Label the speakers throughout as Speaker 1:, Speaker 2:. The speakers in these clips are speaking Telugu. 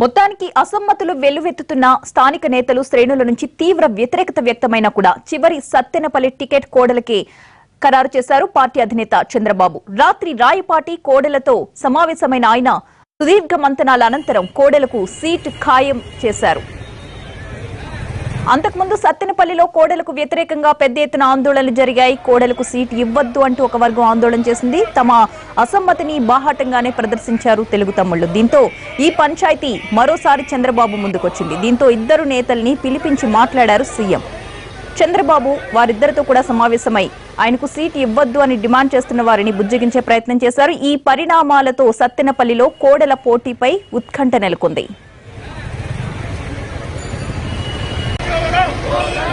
Speaker 1: మొత్తానికి అసమ్మతులు వెల్లువెత్తుతున్న స్థానిక నేతలు శ్రేణుల నుంచి తీవ్ర వ్యతిరేకత వ్యక్తమైనా కూడా చివరి సత్తెనపల్లి టికెట్ కోడలకే ఖరారు చేశారు పార్టీ అధినేత చంద్రబాబు. రాత్రి రాయపాటి కోడలతో సమావేశమైన ఆయన సుదీర్ఘ మంతనాల అనంతరం కోడలకు సీట్ ఖాయం చేశారు. అంతకుముందు సత్తెనపల్లిలో కోడలకు వ్యతిరేకంగా పెద్ద ఎత్తున ఆందోళనలు జరిగాయి. కోడలకు సీట్ ఇవ్వద్దు అంటూ ఒక వర్గం ఆందోళన చేసింది. తమ అసమ్మతిని బాహాటంగానే ప్రదర్శించారు తెలుగు తమ్ముళ్ళు దీంతో ఈ పంచాయతీ మరోసారి చంద్రబాబు ముందుకొచ్చింది. దీంతో ఇద్దరు నేతల్ని పిలిపించి మాట్లాడారు సీఎం. చంద్రబాబు వారిద్దరితో కూడా సమావేశమై ఆయనకు సీట్ ఇవ్వద్దు అని డిమాండ్ చేస్తున్న వారిని బుజ్జగించే ప్రయత్నం చేశారు. ఈ పరిణామాలతో సత్తెనపల్లిలో కోడల పోటీపై ఉత్కంఠ నెలకొంది. 네.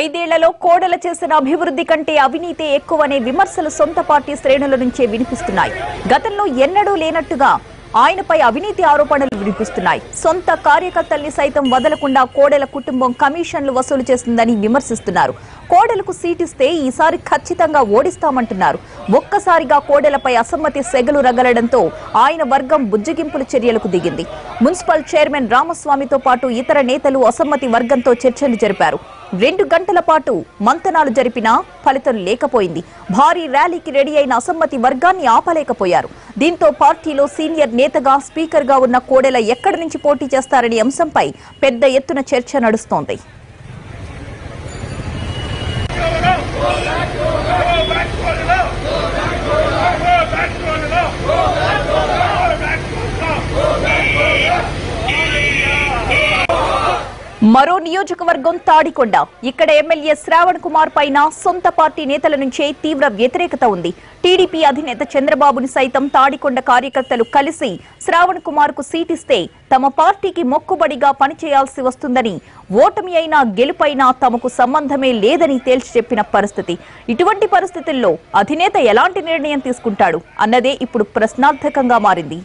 Speaker 1: ఐదేళ్ళలో కోడల చేసిన అభివృద్ధి కంటే అవినీతి ఎక్కువనే విమర్శలు సొంత పార్టీ శ్రేణుల నుంచే వినిపిస్తున్నాయి. గతంలో ఎన్నడూ లేనట్టుగా ఆయనపై అవినీతి ఆరోపణలు వినిపిస్తున్నాయి. సొంత కార్యకర్తల్ని సైతం వదలకుండా కోడెల కుటుంబం కమిషన్లు వసూలు చేస్తుందని విమర్శిస్తున్నారు. కోడెలకు సీటిస్తే ఈసారి ఖచ్చితంగా ఓడిస్తామంటున్నారు. ఒక్కసారిగా కోడెలపై అసమ్మతి సెగలు రగలడంతో ఆయన వర్గం బుజ్జగింపుల చర్యలకు దిగింది. మున్సిపల్ చైర్మన్ రామస్వామితో పాటు ఇతర నేతలు అసమ్మతి వర్గంతో చర్చలు జరిపారు. రెండు గంటల పాటు మంతనాలు జరిపినా ఫలితం లేకపోయింది. భారీ ర్యాలీకి రెడీ అయిన అసమ్మతి వర్గాన్ని ఆపలేకపోయారు. దీంతో పార్టీలో సీనియర్ నేతగా స్పీకర్గా ఉన్న కోడెల ఎక్కడి నుంచి పోటీ చేస్తారనే అంశంపై పెద్ద ఎత్తున చర్చ నడుస్తోంది. మరో నియోజకవర్గం తాడికొండ. ఇక్కడ ఎమ్మెల్యే శ్రావణ్ కుమార్ పైన సొంత పార్టీ నేతల నుంచే తీవ్ర వ్యతిరేకత ఉంది. టీడీపీ అధినేత చంద్రబాబుని సైతం తాడికొండ కార్యకర్తలు కలిసి శ్రావణ్ కుమార్కు సీటిస్తే తమ పార్టీకి మొక్కుబడిగా పనిచేయాల్సి వస్తుందని ఓటమి అయినా గెలుపైనా తమకు సంబంధమే లేదని తేల్చి చెప్పిన పరిస్థితి. ఇటువంటి పరిస్థితుల్లో అధినేత ఎలాంటి నిర్ణయం తీసుకుంటాడు అన్నదే ఇప్పుడు ప్రశ్నార్థకంగా మారింది.